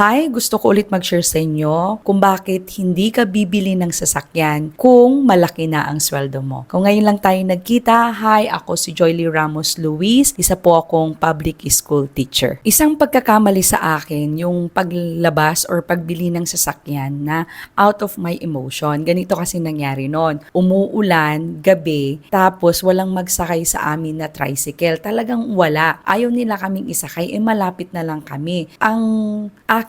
Hi, gusto ko ulit mag-share sa inyo kung bakit hindi ka bibili ng sasakyan kung malaki na ang sweldo mo. Kung ngayon lang tayo nagkita, hi, ako si Joyly Ramos Luis, isa po akong public school teacher. Isang pagkakamali sa akin yung paglabas or pagbili ng sasakyan na out of my emotion. Ganito kasi nangyari noon. Umuulan, gabi, tapos walang magsakay sa amin na tricycle. Talagang wala. Ayaw nila kaming isakay, eh malapit na lang kami. Ang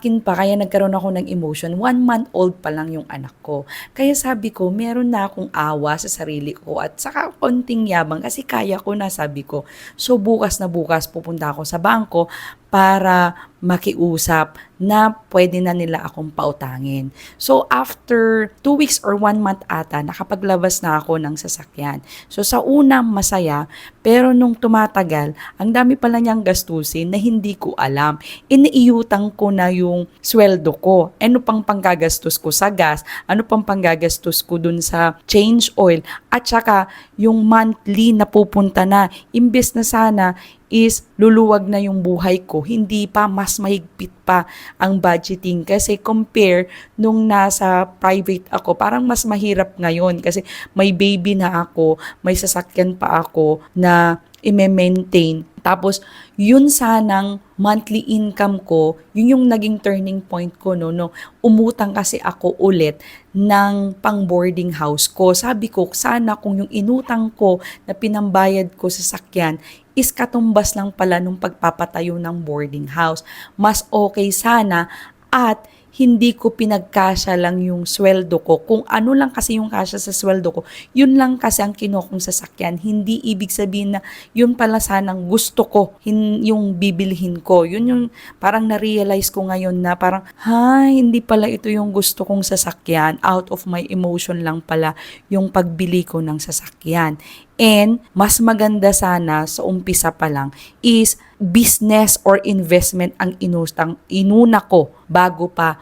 akin pa, kaya nagkaroon ako ng emotion, one month old pa lang yung anak ko. Kaya sabi ko, meron na akong awa sa sarili ko at saka konting yabang kasi kaya ko na, sabi ko. So bukas na bukas pupunta ako sa bangko para makiusap na pwede na nila akong pautangin. So, after two weeks or one month ata, nakapaglabas na ako ng sasakyan. So, sa una, masaya, pero nung tumatagal, ang dami pala niyang gastusin na hindi ko alam. Iniiyutang ko na yung sweldo ko. Ano pang panggagastos ko sa gas? Ano pang panggagastos ko dun sa change oil? At saka, yung monthly na pupunta na, imbes na sana, is luluwag na yung buhay ko, hindi pa mas mahigpit pa ang budgeting kasi compare nung nasa private ako, parang mas mahirap ngayon kasi may baby na ako, may sasakyan pa ako na i-maintain. Tapos, yun sanang monthly income ko, yun yung naging turning point ko, no, no. Umutang kasi ako ulit ng pang boarding house ko. Sabi ko, sana kung yung inutang ko na pinambayad ko sa sakyan is katumbas lang pala nung pagpapatayo ng boarding house. Mas okay sana at hindi ko pinagkasya lang yung sweldo ko. Kung ano lang kasi yung kasya sa sweldo ko, yun lang kasi ang kinuha kong sasakyan. Hindi ibig sabihin na yun pala sanang gusto ko, hin, yung bibilhin ko. Yun yung parang na-realize ko ngayon na parang, ha, hindi pala ito yung gusto kong sasakyan. Out of my emotion lang pala yung pagbili ko ng sasakyan. And mas maganda sana sa umpisa pa lang is business or investment ang inustang inuna ko bago pa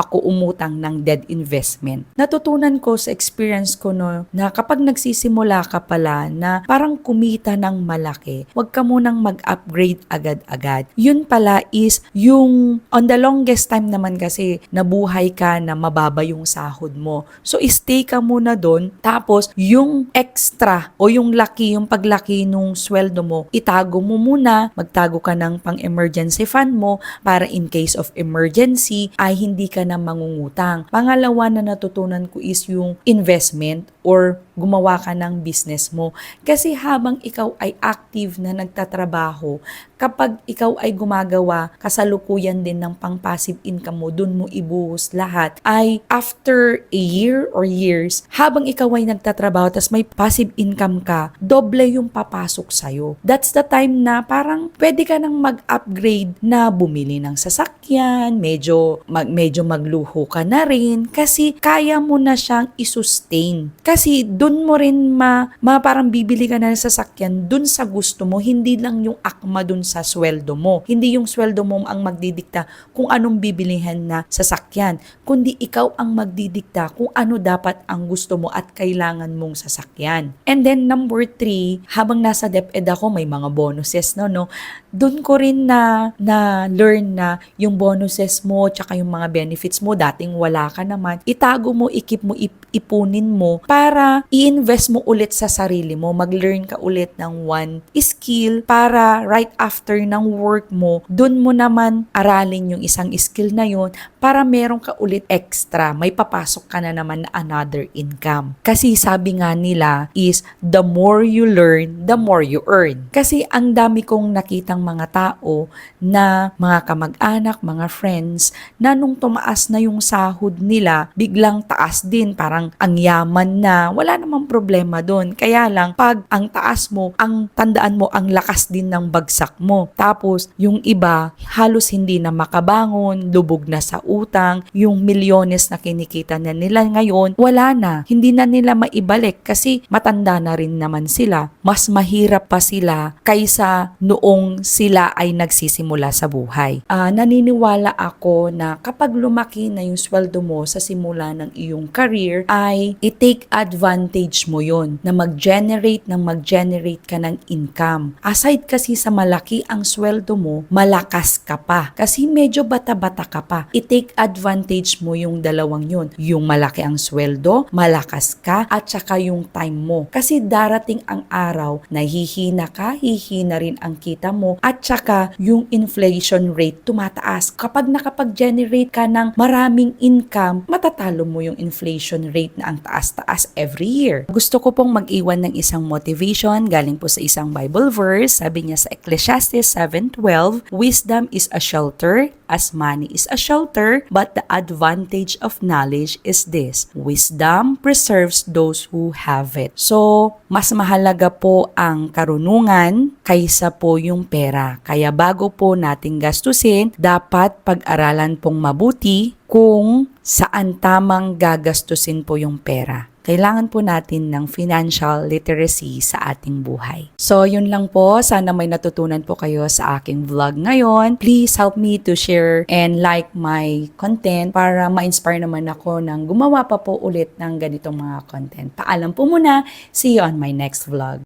ako umutang ng dead investment. Natutunan ko sa experience ko no na kapag nagsisimula ka pala na parang kumita ng malaki, huwag ka munang mag-upgrade agad-agad. Yun pala is yung on the longest time naman kasi nabuhay ka na mababa yung sahod mo. So stay ka muna doon tapos yung extra o yung laki, yung paglaki nung sweldo mo, itago mo muna, magtago ka ng pang-emergency fund mo para in case of emergency ay hindi ka na mangungutang. Pangalawa na natutunan ko is yung investment or gumawa ka ng business mo. Kasi habang ikaw ay active na nagtatrabaho, kapag ikaw ay gumagawa kasalukuyan din ng pang-passive income mo, dun mo ibuhos lahat, ay after a year or years, habang ikaw ay nagtatrabaho, tas may passive income ka, doble yung papasok sa'yo. That's the time na parang pwede ka nang mag-upgrade na bumili ng sasakyan, medyo, mag, medyo magluho ka na rin, kasi kaya mo na siyang isustain. Kasi dun mo rin ma, ma parang bibili ka na ng sasakyan dun sa gusto mo, hindi lang yung akma dun sa sweldo mo. Hindi yung sweldo mo ang magdidikta kung anong bibilihan na sasakyan, kundi ikaw ang magdidikta kung ano dapat ang gusto mo at kailangan mong sasakyan. And then number three, habang nasa DepEd ako, may mga bonuses, no, no? Doon ko rin na, na learn na yung bonuses mo, tsaka yung mga benefits mo, dating wala ka naman, itago mo, ikip mo, ip, ipunin mo para i-invest mo ulit sa sarili mo. Mag-learn ka ulit ng one skill para right after ng work mo, dun mo naman aralin yung isang skill na yun para meron ka ulit extra. May papasok ka na naman na another income. Kasi sabi nga nila is the more you learn, the more you earn. Kasi ang dami kong nakitang mga tao na mga kamag-anak, mga friends, na nung tumaas na yung sahod nila, biglang taas din. Parang ang yaman na, wala namang problema doon. Kaya lang, pag ang taas mo, ang tandaan mo, ang lakas din ng bagsak mo. Tapos, yung iba, halos hindi na makabangon, lubog na sa utang, yung milyones na kinikita na nila ngayon, wala na. Hindi na nila maibalik kasi matanda na rin naman sila. Mas mahirap pa sila kaysa noong sila ay nagsisimula sa buhay. Ah, naniniwala ako na kapag lumaki na yung sweldo mo sa simula ng iyong career, ay i-take advantage mo yon na mag-generate ng mag-generate ka ng income. Aside kasi sa malaki ang sweldo mo, malakas ka pa. Kasi medyo bata-bata ka pa. I-take advantage mo yung dalawang yun. Yung malaki ang sweldo, malakas ka, at saka yung time mo. Kasi darating ang araw na hihina ka, hihina rin ang kita mo, at saka yung inflation rate tumataas. Kapag nakapag-generate ka ng maraming income, matatalo mo yung inflation rate na ang taas-taas every year. Gusto ko pong mag-iwan ng isang motivation galing po sa isang Bible verse. Sabi niya sa Ecclesiastes 7.12, Wisdom is a shelter as money is a shelter, but the advantage of knowledge is this. Wisdom preserves those who have it. So, mas mahalaga po ang karunungan kaysa po yung pera. Kaya bago po nating gastusin, dapat pag-aralan pong mabuti kung saan tamang gagastusin po yung pera kailangan po natin ng financial literacy sa ating buhay. So, yun lang po. Sana may natutunan po kayo sa aking vlog ngayon. Please help me to share and like my content para ma-inspire naman ako ng gumawa pa po ulit ng ganitong mga content. Paalam po muna. See you on my next vlog.